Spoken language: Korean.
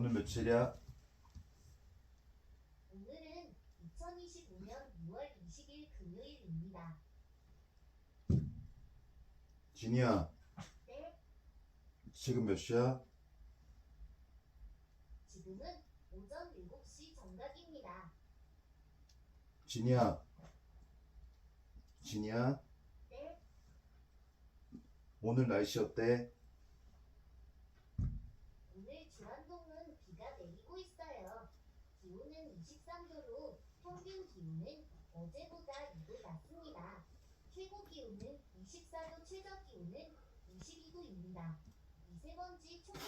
오늘 며칠이야? 오늘은 2025년 6월 20일 금요일입니다. 진이야, 네, 지금 몇 시야? 지금은 오전 7시 정각입니다. 진이야, 진이야, 네, 오늘 날씨 어때? 오늘 주안동은 비가 내리고 있어요. 기온은 23도로 평균 기온은 어제보다 2도 낮습니다. 최고 기온은 24도, 최저 기온은 22도입니다. 미세먼지 초기